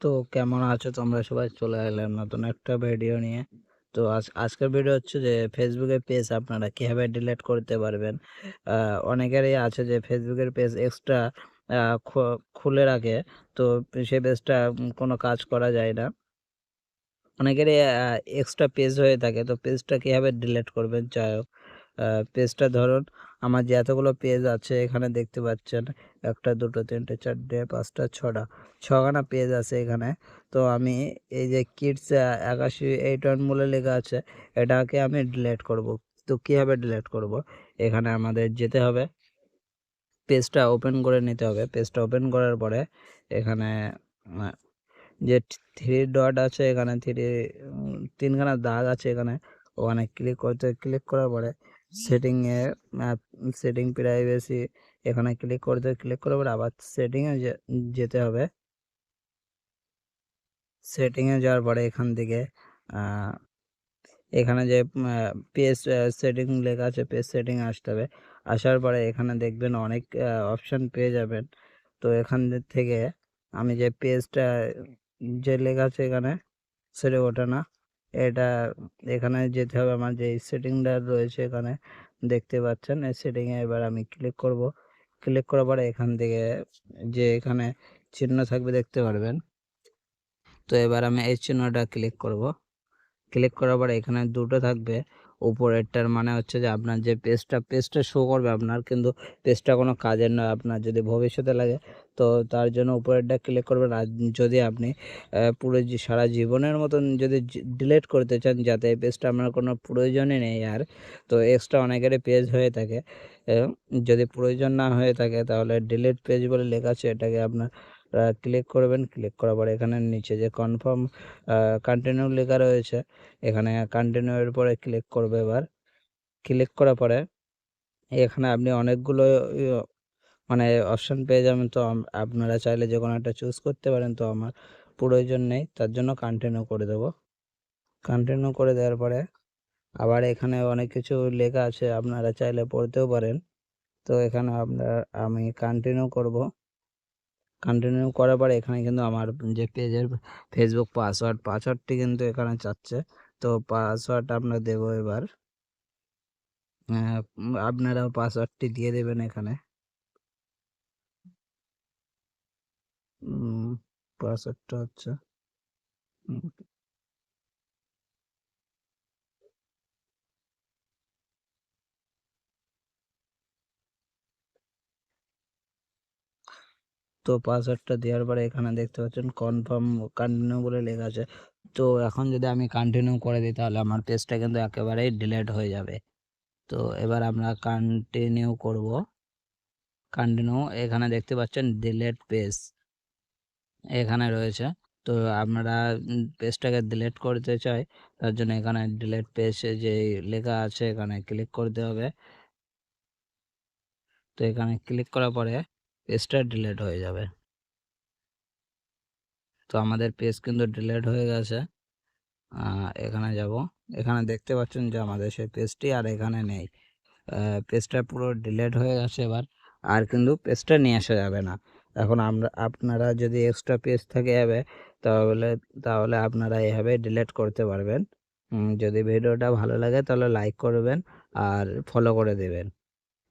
তো কেমন আছো? তোমরা সবাই চলে এলাম নতুন একটা ভিডিও নিয়ে। তো আজ, আজকের ভিডিও হচ্ছে যে ফেসবুকের পেজ আপনারা কীভাবে ডিলিট করতে পারবেন? অনেকেরই আছে যে ফেসবুকের পেজ এক্সট্রা খুলে রাখে। তো সেই পেজটা কোনো কাজ করা যায় না। অনেকেরই এক্সট্রা পেজ হয়ে থাকে। তো পেজটা কীভাবে ডিলিট করবেন? যাই হোক। পেজটা ধরুন। আমার যে এতগুলো পেজ আছে, এখানে দেখতে পাচ্ছেন একটা, দুটো, তিনটে, চারটে, পাঁচটা, ছটা, ছখানা পেজ আছে এখানে। তো আমি এই যে কিডস একাশি এইট ওয়ান বলে লেখা আছে, এটাকে আমি ডিলেট করব। তো কীভাবে ডিলেট করব? এখানে আমাদের যেতে হবে। পেজটা ওপেন করে নিতে হবে। পেজটা ওপেন করার পরে এখানে যে থ্রি ডট আছে এখানে থ্রি তিনখানা দাগ আছে এখানে। ওখানে ক্লিক করতে ক্লিক করার পরে সেটিংয়ে সেটিং প্রাইভেসি এখানে ক্লিক করে করতে ক্লিক করার পরে আবার সেটিংয়ে যেতে হবে। সেটিংয়ে যাওয়ার পরে এখান থেকে এখানে যে পেজ সেটিং লেখা আছে পেজ সেটিং আসতে হবে। আসার পরে এখানে দেখবেন অনেক অপশান পেয়ে যাবেন। তো এখান থেকে আমি যে পেজটা যে লেখা আছে এখানে, সেটা ওঠে না। এটা এখানে যেতে হবে আমার যে সেটিংটা রয়েছে এখানে, দেখতে পাচ্ছেন। এই সেটিংয়ে এবার আমি ক্লিক করব। ক্লিক করার পরে এখান থেকে যে এখানে চিহ্ন থাকবে দেখতে পারবেন। তো এবার আমি এই চিহ্নটা ক্লিক করব। ক্লিক করার পরে এখানে দুটো থাকবে। উপরেরটার মানে হচ্ছে যে আপনার যে পেজটা পেজটা শো করবে আপনার, কিন্তু পেজটা কোনো কাজের নয়। আপনার যদি ভবিষ্যতে লাগে তো তার জন্য উপরেরটা ক্লিক করবেন। আর যদি আপনি পুরো সারা জীবনের মতন যদি ডিলিট করতে চান, যাতে এই পেজটা আপনার কোনো প্রয়োজনই নেই আর, তো এক্সট্রা অনেকেরই পেজ হয়ে থাকে। যদি প্রয়োজন না হয়ে থাকে, তাহলে ডিলিট পেজ বলে লেখা আছে, এটাকে আপনার ক্লিক করবেন। ক্লিক করার পরে এখানে নিচে যে কনফার্ম কন্টিনিউ লেখা রয়েছে, এখানে কন্টিনিউ এর পরে ক্লিক করবে এবার। ক্লিক করার পরে এখানে আপনি অনেকগুলো মানে অপশান পেয়ে যাবেন। তো আপনারা চাইলে যে কোনো একটা চুজ করতে পারেন। তো আমার প্রয়োজন নেই। তার জন্য কন্টিনিউ করে দেবো। কন্টিনিউ করে দেওয়ার পরে আবার এখানে অনেক কিছু লেখা আছে। আপনারা চাইলে পড়তেও পারেন। তো এখানে আপনার আমি কন্টিনিউ করব। কন্টিনিউ করার পরে এখানে কিন্তু আমার যে পেজের ফেসবুক পাসওয়ার্ড পাসওয়ার্ডটি কিন্তু এখানে চাচ্ছে। তো পাসওয়ার্ড আমরা দেবো এবার। আপনারাও পাসওয়ার্ডটি দিয়ে দেবেন এখানে। পাসওয়ার্ডটা হচ্ছে তো পাসওয়ার্ডটা দেওয়ার পরে এখানে দেখতে পাচ্ছেন কনফার্ম কন্টিনিউ বলে লেখা আছে। তো এখন যদি আমি কন্টিনিউ করে দিই তাহলে আমার পেজটা কিন্তু একেবারেই ডিলেট হয়ে যাবে। তো এবার আমরা কন্টিনিউ করব। কন্টিনিউ এখানে দেখতে পাচ্ছেন ডিলেট পেজ এখানে রয়েছে। তো আপনারা পেজটাকে ডিলেট করতে চাই, তার জন্য এখানে ডিলেট পেজ যে লেখা আছে, এখানে ক্লিক করতে হবে। তো এখানে ক্লিক করার পরে পেজটা ডিলেট হয়ে যাবে। তো আমাদের পেজ কিন্তু ডিলেট হয়ে গেছে। এখানে যাব। এখানে দেখতে পাচ্ছেন যে আমাদের সেই পেজটি আর এখানে নেই। পেজটা পুরো ডিলেট হয়ে গেছে এবার, আর কিন্তু পেজটা নিয়ে আসা যাবে না। এখন আমরা, আপনারা যদি এক্সট্রা পেজ থাকে যাবে তাহলে তাহলে আপনারা এভাবে ডিলেট করতে পারবেন। যদি ভিডিওটা ভালো লাগে তাহলে লাইক করবেন আর ফলো করে দেবেন।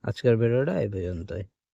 আজকের ভিডিওটা এই পর্যন্তই।